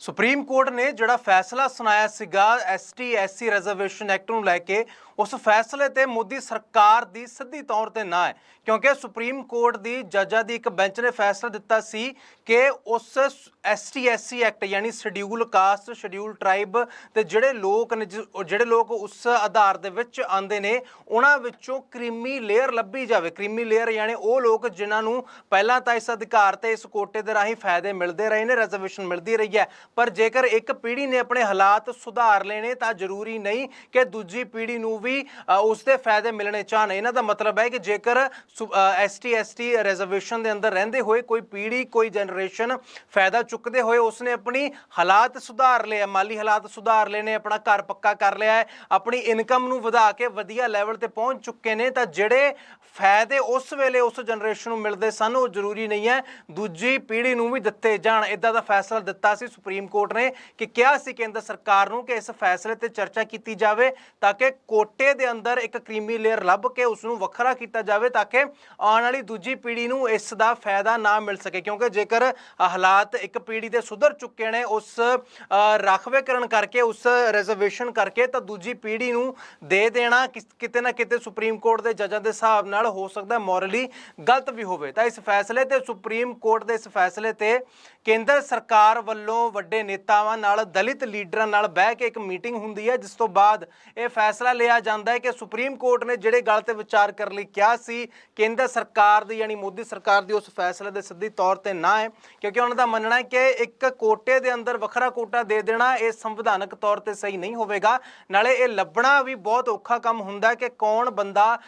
Supreme court ਨੇ ਜਿਹੜਾ ਫੈਸਲਾ ਸੁਣਾਇਆ ਸੀਗਾ ਐਸਟੀ ਐਸਸੀ ਰਿਜ਼ਰਵੇਸ਼ਨ ਐਕਟ ਨੂੰ ਲੈ ਕੇ, ਉਸ ਫੈਸਲੇ ਤੇ ਮੋਦੀ ਸਰਕਾਰ ਦੀ ਸਿੱਧੀ ਤੌਰ ਤੇ ਨਾ ਹੈ। ਕਿਉਂਕਿ ਸੁਪਰੀਮ ਕੋਰਟ ਦੀ ਜੱਜਾਂ ਦੀ ਇੱਕ ਬੈਂਚ ਨੇ ਫੈਸਲਾ ਦਿੱਤਾ ਸੀ ਕਿ ਉਸ ਐਸਟੀ ਐਸਸੀ ਐਕਟ ਯਾਨੀ ਸ਼ਡਿਊਲ ਕਾਸਟ ਸ਼ਡਿਊਲ ਟ੍ਰਾਈਬ ਤੇ ਜਿਹੜੇ ਲੋਕ ਨੇ, ਜਿ- ਜਿਹੜੇ ਲੋਕ ਉਸ ਆਧਾਰ ਦੇ ਵਿੱਚ ਆਉਂਦੇ ਨੇ, ਉਹਨਾਂ ਵਿੱਚੋਂ ਕ੍ਰੀਮੀ ਲੇਅਰ ਲੱਭੀ ਜਾਵੇ। ਕ੍ਰੀਮੀ ਲੇਅਰ ਯਾਨੀ ਉਹ ਲੋਕ ਜਿਨ੍ਹਾਂ ਨੂੰ ਪਹਿਲਾਂ ਤਾਂ ਇਸ ਅਧਿਕਾਰ ਤੇ ਇਸ ਕੋਟੇ ਦੇ ਰਾਹੀਂ ਫਾਇਦੇ ਮਿਲਦੇ ਰਹੇ ਨੇ ਰਿਜ਼ਰਵੇਸ਼ਨ ਮਿਲਦੀ ਰਹੀ ਹੈ। ਪਰ ਜੇਕਰ ਇੱਕ ਪੀੜ੍ਹੀ ਨੇ ਆਪਣੇ ਹਾਲਾਤ ਸੁਧਾਰ ਲੈਣੇ ਤਾਂ ਜ਼ਰੂਰੀ ਨਹੀਂ ਕਿ ਦੂਜੀ ਪੀੜ੍ਹੀ ਨੂੰ ਵੀ ਅ, ਉਸ ਦੇ ਫਾਇਦੇ ਮਿਲਣੇ ਚਾਹਣ। ਇਹਨਾਂ ਦਾ ਮਤਲਬ ਹੈ ਕਿ ਜੇਕਰ ਐਸਟੀ ਐਸਟੀ ਰਿਜ਼ਰਵੇਸ਼ਨ ਦੇ ਅੰਦਰ ਰਹਿੰਦੇ ਹੋਏ ਕੋਈ ਪੀੜ੍ਹੀ ਕੋਈ ਜਨਰੇਸ਼ਨ ਫਾਇਦਾ ਚੁੱਕਦੇ ਹੋਏ ਉਸਨੇ ਆਪਣੀ ਹਾਲਾਤ ਸੁਧਾਰ ਲਿਆ ਮਾਲੀ ਹਾਲਾਤ ਸੁਧਾਰ ਲਏ ਨੇ ਆਪਣਾ ਘਰ ਪੱਕਾ ਕਰ ਲਿਆ ਹੈ ਆਪਣੀ ਇਨਕਮ ਨੂੰ ਵਧਾ ਕੇ ਵਧੀਆ ਲੈਵਲ ਤੇ ਪਹੁੰਚ ਚੁੱਕੇ ਨੇ ਤਾਂ ਜਿਹੜੇ ਫਾਇਦੇ ਉਸ ਵੇਲੇ ਉਸ ਜਨਰੇਸ਼ਨ ਨੂੰ ਮਿਲਦੇ ਸਨ ਉਹ ਜ਼ਰੂਰੀ ਨਹੀਂ ਹੈ। ਦੂਜੀ ਪੀੜ੍ਹੀ ਨੂੰ ਵੀ ਦਿੱਤੇ ਜਾਣ। ਇਦਾਂ ਦਾ ਫੈਸਲਾ ਦਿੱਤਾ ਸੀ ਸੁਪਰੀਮ ਸੁਪਰੀਮ ਕੋਰਟ ਨੇ ਕਿ ਕਿਹਾ ਸੀ ਕੇਂਦਰ ਸਰਕਾਰ ਨੂੰ ਕਿ ਇਸ ਫੈਸਲੇ ਤੇ ਚਰਚਾ ਕੀਤੀ ਜਾਵੇ ਤਾਂ ਕਿ ਕੋਟੇ ਦੇ ਅੰਦਰ ਇੱਕ ਕ੍ਰੀਮੀ ਲੇਅਰ ਲੱਭ ਕੇ ਉਸ ਨੂੰ ਵੱਖਰਾ ਕੀਤਾ ਜਾਵੇ ਤਾਂ ਕਿ ਆਉਣ ਵਾਲੀ ਦੂਜੀ ਪੀੜ੍ਹੀ ਨੂੰ ਇਸ ਦਾ ਫਾਇਦਾ ਨਾ ਮਿਲ ਸਕੇ। ਕਿਉਂਕਿ ਜੇਕਰ ਹਾਲਾਤ ਇੱਕ ਪੀੜ੍ਹੀ ਦੇ ਸੁਧਰ ਚੁੱਕੇ ਨੇ ਉਸ ਅ, ਰਾਖਵੇਂਕਰਨ ਕਰਕੇ ਉਸ ਰਿਜ਼ਰਵੇਸ਼ਨ ਕਰਕੇ ਤਾਂ ਦੂਜੀ ਪੀੜ੍ਹੀ ਨੂੰ ਦੇ ਦੇਣਾ ਕਿਤੇ ਨਾ ਕਿਤੇ ਸੁਪਰੀਮ ਕੋਰਟ ਦੇ ਜੱਜਾਂ ਦੇ ਹਿਸਾਬ ਨਾਲ ਹੋ ਸਕਦਾ ਮੋਰਲੀ ਗਲਤ ਵੀ ਹੋਵੇ। ਤਾਂ ਇਸ ਫੈਸਲੇ ਤੇ ਸੁਪਰੀਮ ਕੋਰਟ ਦੇ ਇਸ ਫੈਸਲੇ ਤੇ ਕੇਂਦਰ ਸਰਕਾਰ ਵੱਲੋਂ ਵੱਡੇ ਨੇਤਾਵਾਂ ਨਾਲ, ਦਲਿਤ ਲੀਡਰਾਂ ਨਾਲ ਬਹਿ ਕੇ ਇੱਕ ਮੀਟਿੰਗ ਹੁੰਦੀ ਹੈ, ਜਿਸ ਤੋਂ ਬਾਅਦ ਇਹ ਫੈਸਲਾ ਲਿਆ ਜਾਂਦਾ ਹੈ ਕਿ ਸੁਪਰੀਮ ਕੋਰਟ ਨੇ ਜਿਹੜੇ ਗੱਲ ਤੇ ਵਿਚਾਰ ਕਰਨ ਲਈ ਕਿਹਾ ਸੀ, ਕੇਂਦਰ ਸਰਕਾਰ ਦੀ ਯਾਨੀ ਮੋਦੀ ਸਰਕਾਰ ਦੀ ਉਸ ਫੈਸਲੇ ਦੇ ਸਿੱਧੀ ਤੌਰ ਤੇ ਨਾ ਹੈ, ਕਿਉਂਕਿ ਉਹਨਾਂ ਦਾ ਮੰਨਣਾ ਹੈ ਕਿ ਇੱਕ ਕੋਟੇ ਦੇ ਅੰਦਰ ਵੱਖਰਾ ਕੋਟਾ ਦੇ ਦੇਣਾ ਇਹ ਸੰਵਿਧਾਨਕ ਤੌਰ ਤੇ ਸਹੀ ਨਹੀਂ ਹੋਵੇਗਾ। ਨਾਲੇ ਇਹ ਲੱਭਣਾ ਵੀ ਬਹੁਤ ਔਖਾ ਕੰਮ ਹੁੰਦਾ ਕਿ ਕੌਣ ਬੰਦਾ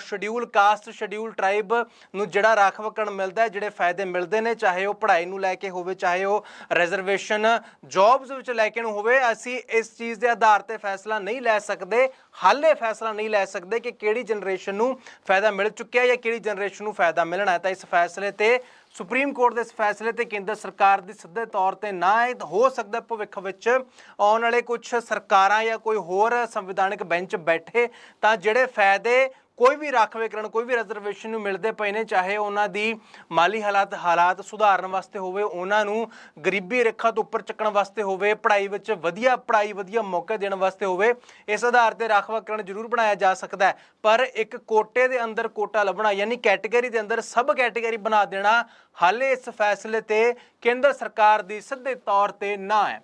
ਸ਼ਡਿਊਲ ਕਾਸਟ ਸ਼ਡਿਊਲ ਟ੍ਰਾਈਬ ਨੂੰ ਜਿਹੜਾ ਰਾਖਵਕਣ ਮਿਲਦਾ ਹੈ, ਜਿਹੜੇ ਫਾਇਦੇ ਮਿਲਦੇ ਨੇ, ਚਾਹੇ ਉਹ ਪੜ੍ਹਾਈ ਨੂੰ ਲੈ ਕੇ ਹੋਵੇ, ਚਾਹੇ ਉਹ ਰਿਜ਼ਰਵੇਸ਼ਨ ਜੌਬਸ ਵਿੱਚ ਲੈ ਕੇ ਨੂੰ ਹੋਵੇ, ਅਸੀਂ ਇਸ ਚੀਜ਼ ਦੇ ਆਧਾਰ ਤੇ ਫੈਸਲਾ ਨਹੀਂ ਲੈ ਸਕਦੇ। ਹਾਲੇ ਫੈਸਲਾ ਨਹੀਂ ਲੈ ਸਕਦੇ ਕਿ ਕਿਹੜੀ ਜਨਰੇਸ਼ਨ ਨੂੰ ਫਾਇਦਾ ਮਿਲ ਚੁੱਕਿਆ ਜਾਂ ਕਿਹੜੀ ਜਨਰੇਸ਼ਨ ਨੂੰ ਫਾਇਦਾ ਮਿਲਣਾ ਹੈ। ਤਾਂ ਇਸ ਫੈਸਲੇ ਤੇ, ਸੁਪਰੀਮ ਕੋਰਟ ਦੇ ਇਸ ਫੈਸਲੇ ਤੇ ਕੇਂਦਰ ਸਰਕਾਰ ਦੀ ਸਿੱਧੇ ਤੌਰ ਤੇ ਨਾ ਹੋ ਸਕਦਾ ਭਵਿੱਖ ਵਿੱਚ ਆਉਣ ਵਾਲੇ ਕੁਝ ਸਰਕਾਰਾਂ ਜਾਂ ਕੋਈ ਹੋਰ ਸੰਵਿਧਾਨਕ ਬੈਂਚ ਬੈਠੇ ਤਾਂ ਜਿਹੜੇ ਫਾਇਦੇ ਕੋਈ ਵੀ ਰਾਖਵੇਂਕਰਨ ਕੋਈ ਵੀ ਰਿਜ਼ਰਵੇਸ਼ਨ ਨੂੰ ਮਿਲਦੇ ਪਏ ਨੇ, ਚਾਹੇ ਉਹਨਾਂ ਦੀ ਮਾਲੀ ਹਾਲਾਤ ਹਾਲਾਤ ਸੁਧਾਰਨ ਵਾਸਤੇ ਹੋਵੇ, ਉਹਨਾਂ ਨੂੰ ਗਰੀਬੀ ਰੇਖਾ ਤੋਂ ਉੱਪਰ ਚੱਕਣ ਵਾਸਤੇ ਹੋਵੇ, ਪੜ੍ਹਾਈ ਵਿੱਚ ਵਧੀਆ ਪੜ੍ਹਾਈ, ਵਧੀਆ ਮੌਕੇ ਦੇਣ ਵਾਸਤੇ ਹੋਵੇ, ਇਸ ਆਧਾਰ ਤੇ ਰਾਖਵਾਂਕਰਨ ਜ਼ਰੂਰ ਬਣਾਇਆ ਜਾ ਸਕਦਾ ਹੈ। ਪਰ ਇੱਕ ਕੋਟੇ ਦੇ ਅੰਦਰ ਕੋਟਾ ਲੱਭਣਾ, ਯਾਨੀ ਕੈਟਾਗਰੀ ਦੇ ਅੰਦਰ ਸਬ ਕੈਟਾਗਰੀ ਬਣਾ ਦੇਣਾ, ਹਾਲੇ ਇਸ ਫੈਸਲੇ ਤੇ ਕੇਂਦਰ ਸਰਕਾਰ ਦੀ ਸਿੱਧੇ ਤੌਰ ਤੇ ਨਾ ਹੈ।